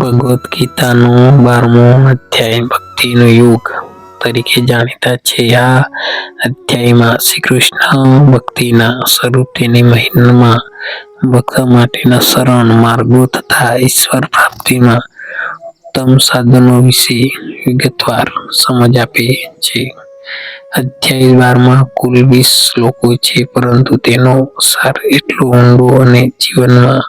ભગવદ્ ગીતાનો બારમો અધ્યાય ભક્તિનો યુગ તરીકે જાણીતા છે. આ અધ્યાયમાં શ્રી કૃષ્ણ ભક્તિના સ્વરૂપ તેની મહિનામાં ભક્ત માટેના સરળ માર્ગો તથા ઈશ્વર પ્રાપ્તિમાં ઉત્તમ સાધનો વિશે વિગતવાર સમજ આપે છે. અધ્યાય બારમાં કુલ વીસ શ્લોકો છે, પરંતુ તેનો સાર એટલો ઊંડો અને જીવનમાં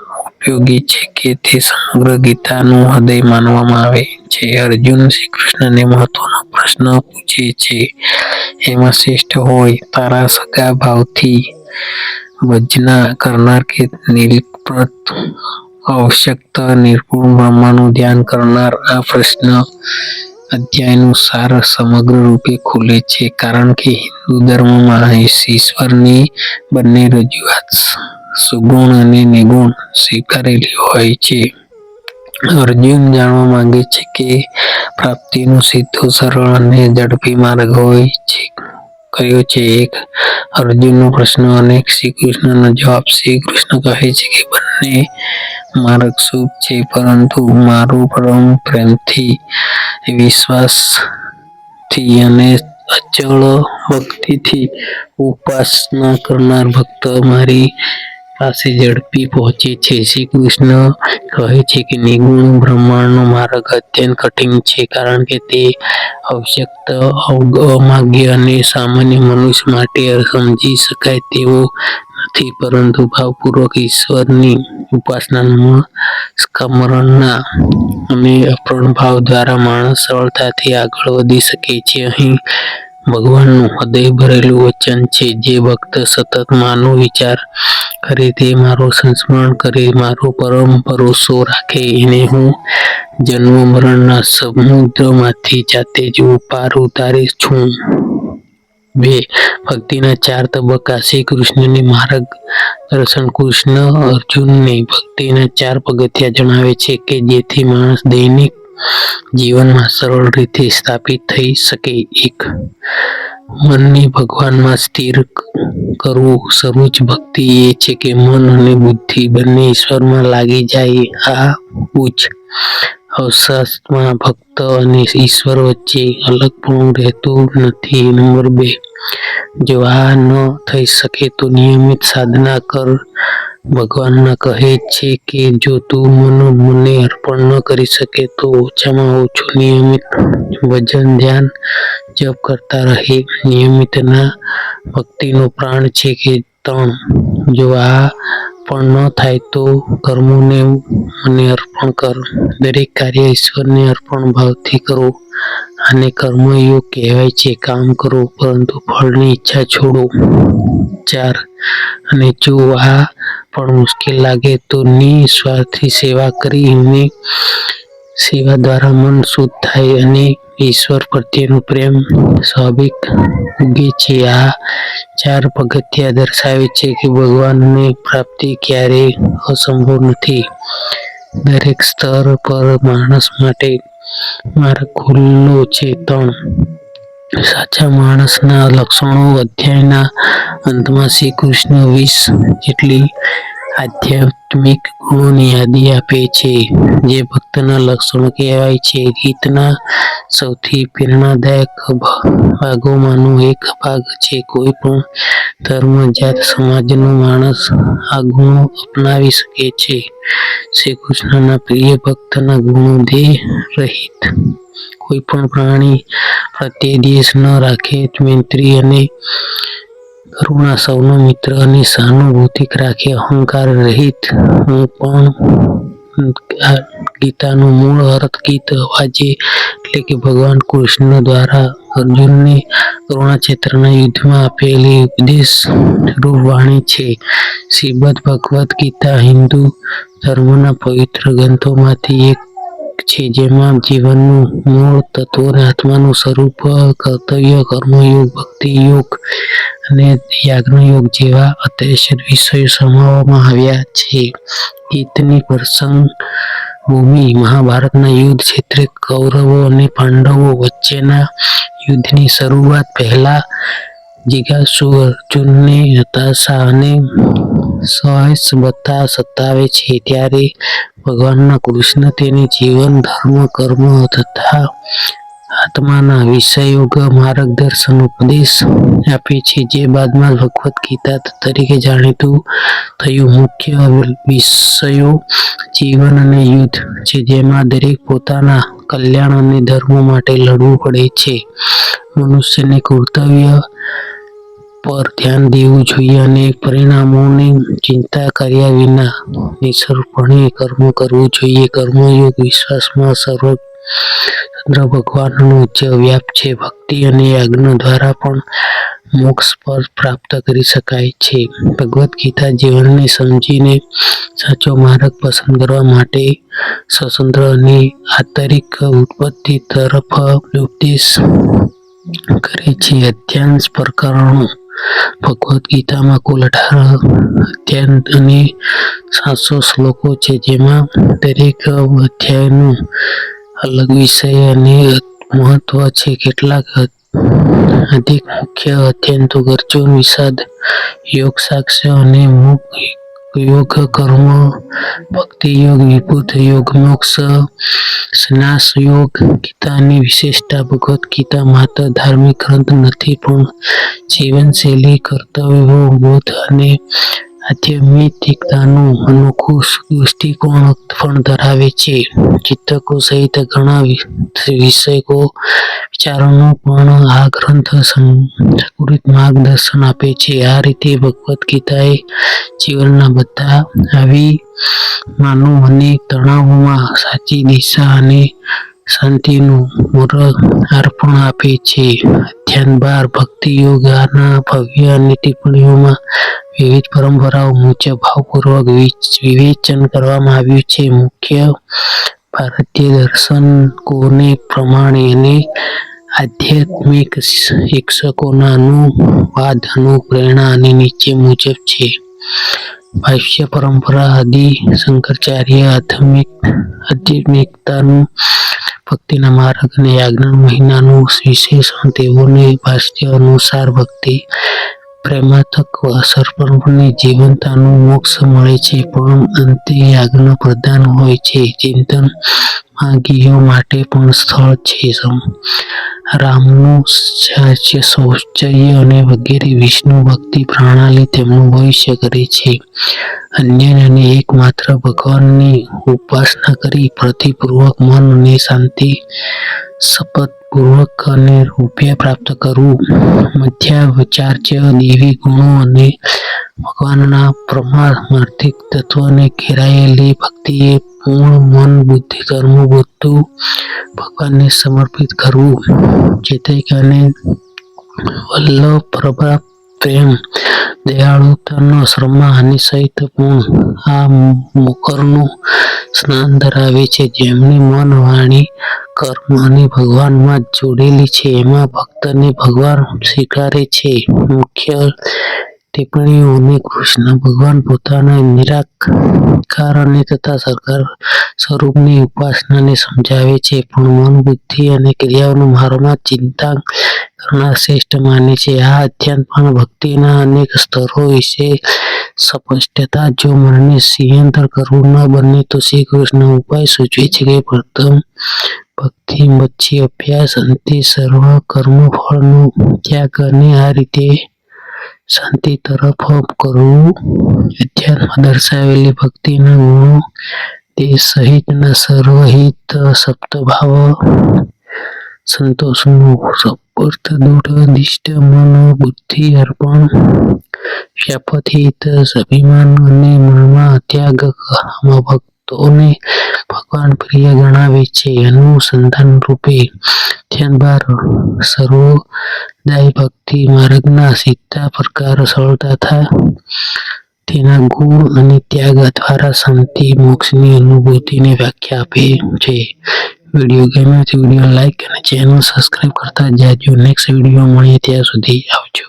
ઉપયોગી છે કે તે સમગ્ર ગીતાનું હૃદય માનવામાં આવે છે? અર્જુન શ્રી કૃષ્ણને મહત્વનો પ્રશ્ન પૂછે છે. એમાં શ્રેષ્ઠ હોય તારા સગા ભાવથી ભજના કરનાર કે નિરપત આવશ્યકત નિર્ગુણ બ્રહ્માનું ધ્યાન કરનાર? આ પ્રશ્ન અધ્યાયનું સાર સમગ્ર રૂપે ખુલે છે, કારણ કે હિન્દુ ધર્મમાં ઈશ્વરની બંને રજૂઆત સુગુણ અને નિગુણ સ્વીકારેલી હોય છે. અર્જુન જાણવા માંગે છે કે પ્રાપ્તિનો સીધો સરળ અને ઝડપી માર્ગ હોય છે. કયો છે એક? અર્જુનનો પ્રશ્ન અને શ્રી કૃષ્ણનો જવાબ. શ્રી કૃષ્ણ કહે છે કે બંને માર્ગ શુભ છે, પરંતુ મારું પરમ પ્રેમથી, વિશ્વાસથી અને અચળ ભક્તિથી ઉપાસના કરનાર ભક્ત મારી પાસે ઝડપી પહોંચે છે. શ્રી કૃષ્ણ કહે છે કે નિર્ગુણ બ્રહ્માંડનો માર્ગ અત્યંત કઠિન છે કારણ કે તે અવશક્ત અમાગ્ય અને સામાન્ય મનુષ્ય માટે સમજી શકાય તેવો નથી. પરંતુ ભાવપૂર્વક ઈશ્વરની ઉપાસનામાં સ્મરણના અને અર્પણ ભાવ દ્વારા માણસ સરળતાથી આગળ વધી શકે છે. અહીં ભગવાનનું હૃદય ભરેલું વચન છે. જે ભક્ત સતત માનો વિચાર કરે તે મારું સંસ્મરણ કરે, મારો પરમ ભરોસો રાખે. એને હું જન્મ મરણના સમુદ્રમાંથી જાતે જ પાર ઉતારી છું. બે, ભક્તિના ચાર તબક્કા. શ્રી કૃષ્ણને માર્ગ દર્શન. કૃષ્ણ અર્જુનને ભક્તિના ચાર પગથિયાં જણાવે છે કે જેથી માણસ દૈનિક જીવનમાં સરળ રીતે સ્થાપિત થઈ શકે એક. મનને ભગવાનમાં સ્થિર કરવું સર્વોચ્ચ ભક્તિ એ છે કે મન અને બુદ્ધિ બંને ઈશ્વરમાં લાગી જાય. આ ઉચ્ચ અવસ્થામાં ભક્ત અને ઈશ્વર વચ્ચે અલગપણું રહેતું નથી. નંબર બે, જો આ ન થઈ શકે તો નિયમિત સાધના કર. ભગવાન કહે છે કે જો તું મનો, મને અર્પણ ન કરી શકે તો ઓછામાં ઓછું નિયમિત વજન, ધ્યાન, જપ કરતા રહે. નિયમિતના ભક્તિનો પ્રાણ છે કે ત્રણ જો આ પણ ન થાય તો કર્મોને મને અર્પણ કર. દરેક કાર્ય ઈશ્વરને અર્પણ ભાવથી કરો. આને કર્મયોગ કહેવાય છે, કામ કરો, પરંતુ ફળની ઈચ્છા છોડો. ચાર, અને જો આ પણ મુશ્કેલ લાગે તો નિસ્વાર્થી સેવા કરીને સેવા દ્વારા મન શુદ્ધ થાય અને ઈશ્વર પ્રત્યેનો પ્રેમ સ્વાભાવિક ઉગે છે. આ ચાર પગથિયા દર્શાવે છે કે ભગવાનની પ્રાપ્તિ ક્યારેય અસંભવ નથી. દરેક સ્તર પર માણસ માટે માર્ગ ખુલ્લો ત્રણ સાચા માણસના લક્ષણો અધ્યાયના અંતમાં શ્રી કૃષ્ણ વીસ જેટલી આધ્યાત્મિક ગુણોની યાદી આપે છે, જે ભક્તના લક્ષણો કહેવાય છે. ગીતના સૌથી પ્રેરણાદાયક ભાગોમાંનો એક ભાગ છે. કોઈ પણ ધર્મ જાત સમાજનો માણસ આ ગુણો અપનાવી શકે છે. શ્રી કૃષ્ણના પ્રિય ભક્તના ગુણો દેહ રહિત. કોઈ પણ પ્રાણી પ્રત્યે દેશ ન રાખે મૈત્રી અને કરુણા સૌનો મિત્ર અને સહાનુભૂતિક રાખે અહંકાર રહિત હું પણ ગીતાનું મૂળ અર્થ ગીત અવાજે એટલે કે ભગવાન કૃષ્ણ દ્વારા અર્જુનને કરુણાક્ષેત્રના યુદ્ધમાં આપેલી ઉપદેશ રૂપ વાણી છે. શ્રીમદ ભગવદ્ ગીતા હિન્દુ ધર્મના પવિત્ર ગ્રંથોમાંથી એક છે, જેમાં જીવનનું મૂળ તત્વ આત્માનું સ્વરૂપ, કર્તવ્ય, કર્મયોગ ભક્તિ યોગ અને યાજ્ઞયોગ જેવા અત્યાસર વિષયો સમાવવામાં આવ્યા છે. ગીતની પ્રસંગ ભૂમિ મહાભારતના યુદ્ધ ક્ષેત્રે કૌરવો અને પાંડવો વચ્ચેના યુદ્ધની શરૂઆત પહેલા જિજ્ઞાસુ અર્જુનને હતાશા અને સહેજ બતા સતાવે છે ત્યારે ભગવાનના કૃષ્ણ તેને જીવન, ધર્મ, કર્મ તથા આત્માના વિષયોગ, માર્ગદર્શન, ઉપદેશ આપે છે. જે બાદમાં ભગવદ્ ગીતા તરીકે જાણીતું થયું, મુખ્ય વિષયો જીવન અને યુદ્ધ છે, જેમાં દરેક પોતાના કલ્યાણ અને ધર્મ માટે લડવું પડે છે. મનુષ્યને કર્તવ્ય પર ધ્યાન દેવું જોઈએ અને પરિણામોની ચિંતા કર્યા વિના નિષ્ફળપણે કર્મ કરવું જોઈએ. કર્મયોગ વિશ્વાસમાં સર્વત્ર ભગવાનનો ઉચ્ચ વ્યાપ છે. ભક્તિ અને યજ્ઞ દ્વારા પણ મોક્ષ પર પ્રાપ્ત કરી શકાય છે. ભગવદ્ ગીતા જીવનને સમજીને સાચો માર્ગ પસંદ કરવા માટે સ્વતંત્ર અને આંતરિક ઉત્પત્તિ તરફ ઉપદેશ કરે છે. અધ્યાંશ પ્રકરણો ભગવદ્ ગીતામાં કુલ અઢાર અધ્યાય અને સાતસો શ્લોકો છે, જેમાં દરેક અધ્યાયનું અલગ વિષય અને મહત્વ છે. કેટલાક અધિક મુખ્ય અત્યંતો ગરજો વિષાદ યોગ સાક્ષ્ય અને યોગ કર્મ, ભક્તિ યોગ, વિભૂત યોગ, મોક્ષ, સ્નાસ યોગ, ગીતાની વિશેષતા, ભગવદ્ ગીતા માત્ર ધાર્મિક ગ્રંથ નથી, પણ જીવનશૈલી, કર્તવ્યો, બોધ અને આધ્યાત્મિકતાનું અનોખું દૃષ્ટિકોણ પણ ધરાવે છે. ચિંતકો સહિત ઘણા વિષયકો, વિચારોનો પણ આ ગ્રંથ સંપૂર્ણ માર્ગદર્શન આપે છે. આ રીતે ભગવદ્ ગીતા એ જીવનના બધા આવી માનવ અને તણાવોમાં સાચી દિશા અને શાંતિનું માર્ગદર્શન આપે છે. ધ્યાન બાર ભક્તિ યોગ, આના ભવ્ય અને ટિપ્પણીઓમાં વિવિધ પરંપરાઓ મુજબ ભાવપૂર્વક વિવેચન કરવામાં આવ્યું છે. મુખ્ય ભારતીય દર્શન કોને પ્રમાણે અને આધ્યાત્મિક શિક્ષકોના અનુવાદ અનુપ્રેરણા નીચે મુજબ છે. ભાષ્ય પરંપરા આદિ શંકરાચાર્ય આધ્યાત્મિકતાનું ભક્તિના માર્ગ અને યાજ્ઞ મહિનાનું વિશેષણ. તેઓને ભાષ્ય અનુસાર ભક્તિ પ્રેમાત્મક સમર્પણથી જીવનમાં મોક્ષ મળે છે, પણ અંતે યાજ્ઞ પ્રદાન હોય છે. ચિંતન માગીઓ માટે પણ સ્થળ છે. રામનું સાહસ્ય શૌચર્ય અને વગેરે વિષ્ણુ ભક્તિ પ્રણાલી તેમનું ભવિષ્ય કરે છે. અન્ય અને એકમાત્ર ભગવાનની ઉપાસના કરી પ્રતિપૂર્વક મન અને શાંતિ શપથપૂર્વક અને રૂપિયા પ્રાપ્ત કરવું મધ્યાચાર્ય દેવી ગુણો અને ભગવાનના પારમાર્થિક તત્વને ઘેરાયેલી ભક્તિએ પૂર્ણ મન, બુદ્ધિ, કર્મ બધું ભગવાનને સમર્પિત કરવું જેથી કરીને વલ્લભ પ્રભા પ્રેમ, દયાળુતાનો શ્રમા અને સહિત પૂર્ણ આ મોક્ષનું સ્થાન ધરાવે છે, જેમની મન વાણી કર્મ અને ભગવાનમાં જોડેલી છે. એમાં ભક્તને ભગવાન સ્વીકારે છે. મુખ્ય ટિપ્પણીઓને કૃષ્ણ ભગવાન પોતાના નિરાકાર અને તથા સરકાર સ્વરૂપની ઉપાસનાને સમજાવે છે. પણ મન, બુદ્ધિ અને ક્રિયાઓનું માર્ગમાં ચિંતા કરનાર શ્રેષ્ઠ માને છે. આ અધ્યાત્મ ભક્તિના અનેક સ્તરો વિશે સ્પષ્ટતા, જો મનને સિંહંતર કરવું ન બને, તો શ્રી કૃષ્ણ ઉપાય સૂચવે છે કે પ્રથમ ભક્તિ પછી અભ્યાસ, અંતે સર્વ કર્મફળનો ત્યાગ અને આ રીતે શાંતિ તરફ કરવું. અધ્યાયમાં દર્શાવેલી ભક્તિના ગુણો, તે સહિતના સર્વહિત સપ્તભાવ સંતોષનું સપર્થ દૃઢ નિષ્ઠ મન, બુદ્ધિ અર્પણ શપથ અભિમાન અને મનમાં ત્યાગ ભક્તોને ભગવાન પ્રિય ગણાવે છે. અનુસંધાન રૂપે બાર સર્વોદય ભક્તિ માર્ગના સીધા પ્રકાર સરળતા તેના ગુણ અને ત્યાગ દ્વારા શાંતિ, મોક્ષની અનુભૂતિની વ્યાખ્યા આપે છે. વીડિયો ગમ્યો તો વીડિયો લાઈક અને ચેનલ સબસ્ક્રાઈબ કરતા જાજો. નેક્સ્ટ વીડિયો મળીએ ત્યાં સુધી આવજો.